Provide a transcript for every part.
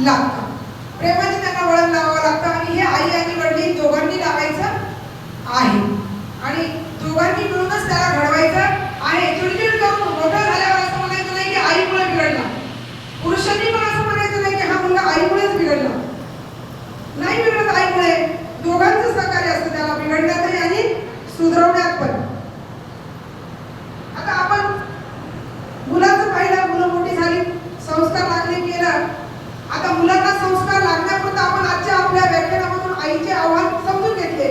लागतं. प्रेमाने त्यांना वळण लावावं लागतं आणि हे आई आणि वडील दोघांनी लावायचं आहे. आणि दोघांनी मिळूनच त्याला घडवायचं आहे चिडचिड करून मोठं झाल्यावर असं म्हणायचं नाही की आईमुळे बिघडला पुरुषांनी पण असं म्हणायचं नाही की हा मुलगा आईमुळेच बिघडला नाही बिघडत आईमुळे दोघांचं सहकार्य असतं त्याला बिघडण्यातही आणि सुधारवण्यात पण आता आपण मुलाचं पाहिलं मुलं मोठी झाली संस्कार लागले केलं आता मुलांना संस्कार लागण्यापुरतं आपण आजच्या आपल्या व्याख्यानामधून आईचे आव्हान समजून घेतले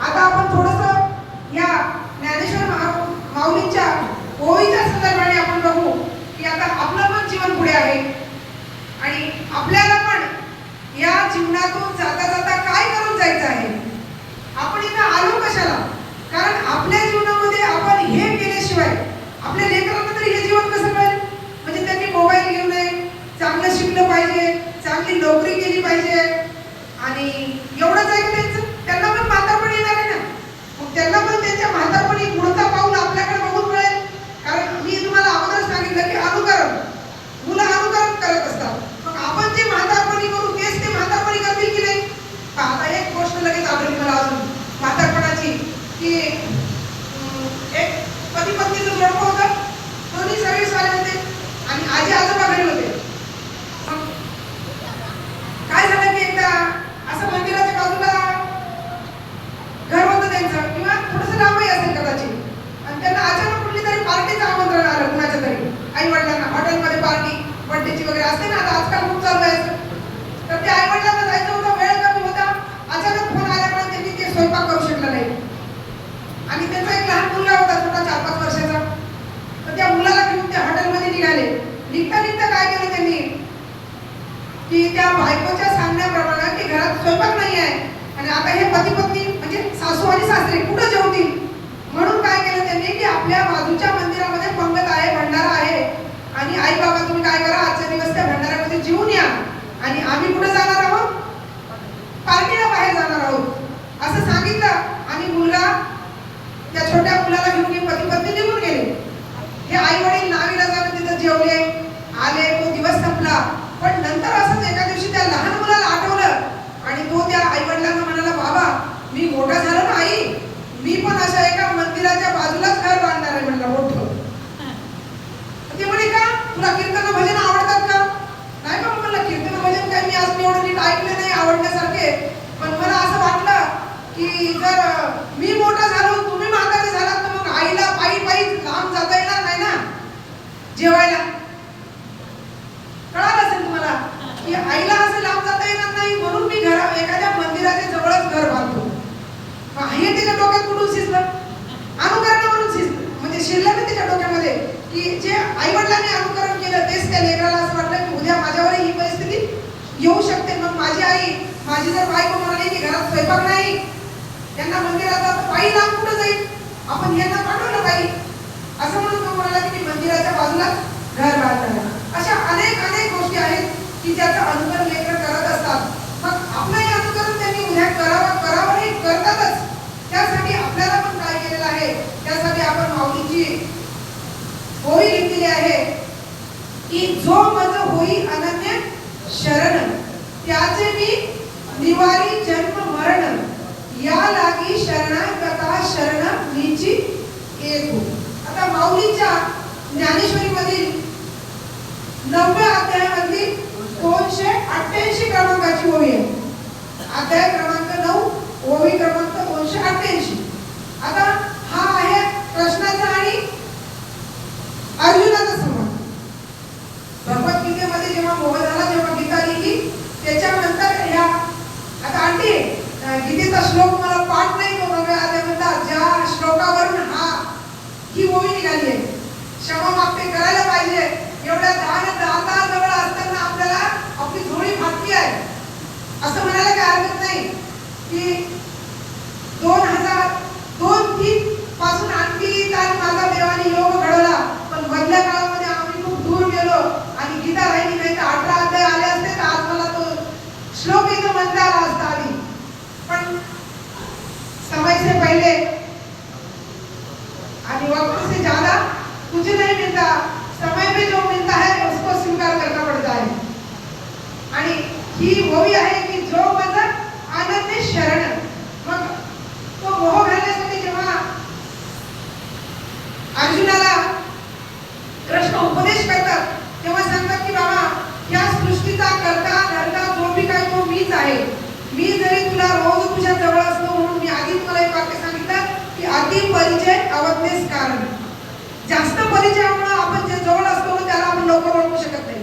आता आपण थोडस या ज्ञानेश्वर मा- माऊलींच्या ओळीच्या संदर्भाने आपण बघू की आता आपलं पण जीवन पुढे आहे आणि आपल्याला पण या जीवनातून जाता जाता काय करून जायचं आहे? आपण इथं आलो कशाला? कारण आपल्या जीवनामध्ये आपण हे केल्याशिवाय आपल्या लेकरांना तरी हे जीवन कसं मिळेल? म्हणजे त्यांनी मोबाईल घेऊ नये चांगलं शिकलं पाहिजे चांगली नोकरी केली पाहिजे. आणि एवढंच आहे त्यांचं त्यांना पण म्हातारपण येणार आहे ना. मग त्यांना पण त्यांच्या म्हातारपण पुढचा पाऊल आपल्याकडे बघून मिळेल कारण मी तुम्हाला अगोदर सांगितलं की अनुकरण मुलं अनुकरण करत असतात मग आपण जे म्हातारपणी करू तेच ते म्हातारपणी करतील की नाही पहा, आता एक गोष्ट लगेच आठवली मला अजून म्हातारपणाची की अं, एक पती पत्नीचं जोडपं होतं दोन्ही सर्व्हिस वाले होते आणि आजी आजोबा घरी होते मग काय झालं की एकदा असं मंदिराच्या बाजूला घर होतं त्यांचं किंवा थोडंसं लांबही असेल कदाचित आणि त्यांना अचानक कुठली तरी पार्टीचं आमंत्रण आलं कुणाच्या तरी आई वडिलांना हॉटेलमध्ये पार्टी बर्थडेची वगैरे असते ना आता आजकाल खूप चालू आहे. तर ते आई वडिलांना जायचं होतं वेळ कमी होता. अचानक फोन आल्यामुळे त्यांनी ते स्वयंपाक करू शकलं नाही. आणि त्यांचा एक लहान मुलगा होता छोटा चार पाच वर्षाचा. तर त्या मुलाला घेऊन त्या हॉटेलमध्ये निघाले. निघता निघता काय केलं त्यांनी? की त्या बायकोच्या सांगण्याप्रमाणे की घरात स्वयंपाक नाही आहे. आणि आता हे पती पत्नी म्हणजे सासू आणि सासरे कुठं जेवतील? म्हणून काय केलं त्यांनी की आपल्या बाजूच्या मंदिरामध्ये पंगत आहे भंडारा आहे आणि आई बाबा तुम्ही काय करा आजचा दिवस त्या भंडाऱ्यामध्ये जेवून या. आणि आम्ही कुठं जाणार आहोत? पार्टीला बाहेर जाणार आहोत. असं सांगितलं. आणि मुलगा त्या छोट्या मुलाला घेऊन हे पती पत्नी निघून गेले. हे आई वडील नावीला जाऊन तिथं जेवले आले तो दिवस संपला. पण नंतर असंच एका दिवशी त्या लहान मुलाला आठवलं. आणि तो त्या आई वडिलांना म्हणाला बाबा मी मोठा झालो ना आई. मी पण अशा एका मंदिराच्या बाजूलाच घर बांधणार आहे. म्हणलं मोठं हो, तुला कीर्तन भजन आवडतात का? नाही का म्हणलं कीर्तन भजन काय मी आज एवढं नीट ऐकले नाही आवडण्यासारखे. पण मला असं वाटलं की जर मी मोठा झालो तुम्ही म्हातारे झालात तर मग आईला पायी पायी लांब जाता येणार नाही ना? जेवायला. कळालं असेल तुम्हाला की आईला असं लांब जाता येणार नाही? म्हणून मी घरा एखाद्या मंदिराच्या जवळच घर बांधतो. आहे हे त्याच्या डोक्यात कुठून शिजलं? अनुकरणावरून शिजलं. म्हणजे शिरलं ना त्याच्या डोक्यामध्ये? की जे आई वडिलांनी अनुकरण केलं तेच त्या लेकराला असं वाटलं की उद्या माझ्यावरही ही परिस्थिती येऊ शकते. मग माझी आई माझी जर बायको म्हणाली की घरात स्वयंपाक नाही त्यांना मंदिरात जातो पायी लांब कुठं जाईल? आपण यांना पाठवलं पायी असं म्हणून तो म्हणाला की मी मंदिराच्या बाजूला घर बांधणार अशा अनेक अनेक गोष्टी आहेत की ज्याचं अनुकरण लेकर करत असतात मग आपलंही अनुकरण त्यांनी उद्या करावं करावं हे करतातच त्यासाठी आपल्याला पण काय केलेलं आहे त्यासाठी आपण माऊलीची होळी घेतलेली आहे की जो मज होई अनन्य शरण त्याचे मी निवारी जन्म मरण या लागी शरणागता शरण नीची एक आता माऊलीच्या ज्ञानेश्वरी मधील नवव्या अध्यायामधली दोनशे अठ्ठ्याऐंशी क्रमांकाची ओळी आहे. अध्याय क्रमांक नऊ ओवी क्रमांक दोनशे अठ्ठ्याऐंशी. आता हा आहे कृष्णाचा आणि अर्जुनाचा संवाद भगवद्गीतेमध्ये जेव्हा मोहनाला जेव्हा गीता लिहिली त्याच्यानंतर ह्या आता आंटी अं, गीतेचा श्लोक मला पाठ नाही तो नव्या अध्यायामधला ज्या श्लोकावरून हा ही ओवी निघाली आहे क्षमा मागते करायला पाहिजे एवढ्या दहा दहा दहा जवळ असताना आपल्याला आपली झोळी फाटली आहे असं म्हणायला काय हरकत नाही की दोन हजार दोन तीन पासून आणखी ताण माझा देवाने योग घडवला पण मधल्या काळामध्ये आम्ही खूप दूर गेलो आणि गीता राहिली नाही तर अठरा अध्याय आले असते तर आज मला तो श्लोक इथं म्हणता आला असता आधी पण समय से पहले आणि वक्त से ज्यादा कुछ नहीं मिलता समय पे जो मिलता है उसको स्वीकार करना पड़ता है आणि ही ओवी आहे की जो माझा आनंद शरण मग तो मोह घालण्यासाठी जेव्हा अर्जुनाला कृष्ण उपदेश करतात तेव्हा सांगतात की बाबा या सृष्टीचा करता धरता जो बी काय तो मीच आहे मी जरी तुला रोज तुझ्या जवळ असतो म्हणून मी आधी तुम्हाला एक वाक्य सांगितलं की अति परिचय अवज्ञेस कारण. जास्त परिचयामुळे आपण जे जवळ असतो त्याला आपण लवकर ओळखू शकत नाही.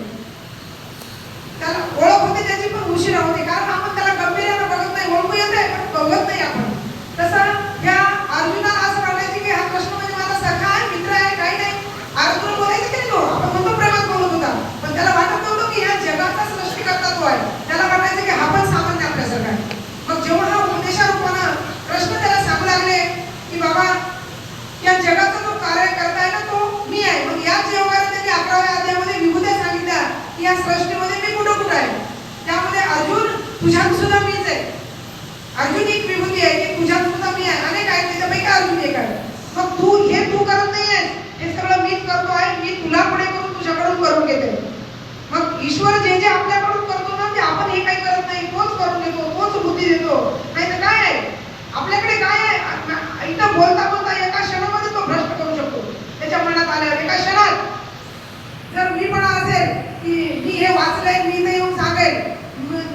त्याला ओळख होते त्याची पण उशिरा होते कारण आपण त्याला गंभीर्यानं बघत नाही ओळखू येत आहे पण बघत नाही आपण. तसं या अर्जुनाला असं वाटायचं की हा प्रश्न म्हणजे माझा सखा आहे मित्र आहे काही नाही. अर्जुन बोलायचं की तो आपण म्हणतो प्रेमात बोलत होता. पण त्याला वाटत नव्हतं की ह्या जगाचा सृष्टीकर्ता तो आहे. त्याला वाटायचं की हा पण सामान्य आपल्यासारखा आहे मग जेव्हा हा उपदेशारूपानं कृष्ण त्याला सांगू लागले की बाबा या जगाचा जो कार्य करताय ना तो मी आहे मग याच योगाने त्यांनी अकराव्या अध्यायामध्ये विभूत्या सांगितल्या की या सृष्टीमध्ये मी कुठं कुठं आहे त्यामध्ये अर्जुन तुझ्यात सुद्धा मीच आहे अर्जुन एक विभूती आहे की तुझ्यात सुद्धा मी आहे अनेक आहेत त्याच्यापैकी अर्जुन एक आहे मग तू हे तू करत नाही आहेस हे सगळं मीच करतो आहे मी तुला पुढे करून तुझ्याकडून करून घेते मग ईश्वर जे जे आपल्याकडून करतो ना ते आपण हे काही करत नाही तोच करून देतो तोच बुद्धी देतो नाही तर काय आहे? आपल्याकडे काय आहे? इथं बोलता बोलता एका क्षणामध्ये तो भ्रष्ट करू शकतो. त्याच्या मनात आल्यावर एका क्षणात. जर मी पण असेल की मी हे वाचलंय मी इथं येऊन सांगेल.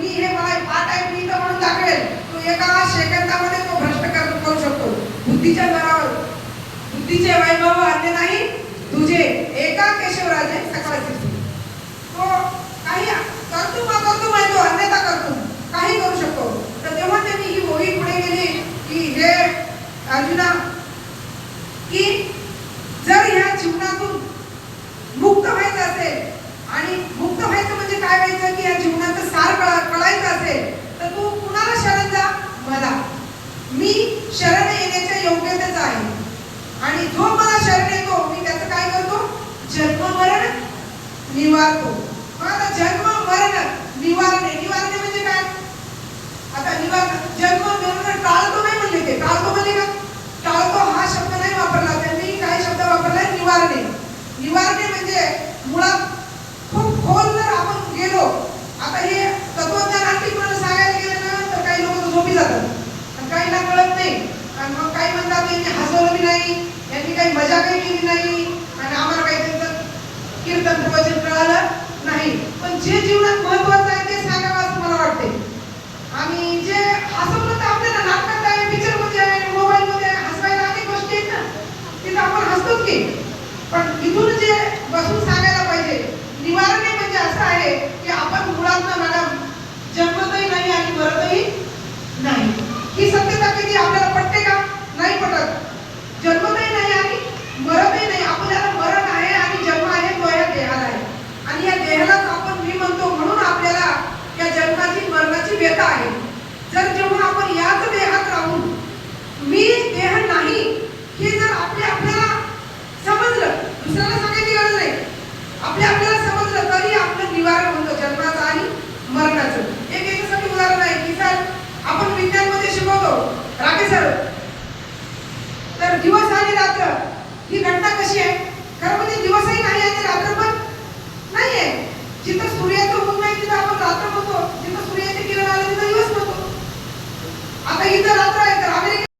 मी हे मला पाठ आहे मी इथं म्हणून दाखवेल. तो एका सेकंदामध्ये तो भ्रष्ट करू शकतो. बुद्धीच्या दरावर. बुद्धीचे वैभव आले नाही. तुझे एका केशवराजे सकाळचे तो काही करतो मग करतो माहिती अन्यथा करतो काही करू शकतो. तेव्हा त्यांनी ही ओळी पुढे गेली की हे अर्जुना की जर ह्या जीवनातून मुक्त व्हायचं असेल आणि मुक्त व्हायचं म्हणजे काय व्हायचं? की या जीवनाचं सार कळा कळायचं असेल तर तू कुणाला शरण जा? मला. मी शरण येण्याच्या योग्यतेच आहे. आणि जो मला शरण येतो मी त्याचं काय करतो? जन्म मरण निवारतो. मग आता जन्म मरण निवारणे निवारणे म्हणजे काय? आता निवार जन्म मरण टाळतो नाही म्हणले ते. टाळतो म्हणजे का? टाळतो हा शब्द नाही वापरला. त्यांनी काही शब्द वापरला निवारणे. निवारणे म्हणजे मुळात खूप खोल जर आपण गेलो आता हे तत्वज्ञान आणखी कोणाला सांगायला गेलं ना तर काही लोक झोपी जातात. आणि काहींना कळत नाही. आणि मग काही म्हणतात यांनी हसवलं बी नाही. यांनी काही मजा काही केली नाही. आणि आम्हाला काही त्यांचं कीर्तन प्रवचन कळालं नाही. पण जे जीवनात महत्वाचं आहे ते सांगावं असं मला वाटते आणि जे हसवलं तर आपल्याला नाटकात आहे पिक्चरमध्ये आहे मोबाईल मध्ये हसवायला अनेक गोष्टी आहेत ना तिथं आपण हसतोच की. पण इथून जे बसून सांगायला पाहिजे निवारण म्हणजे असं आहे की आपण मुळात मॅडम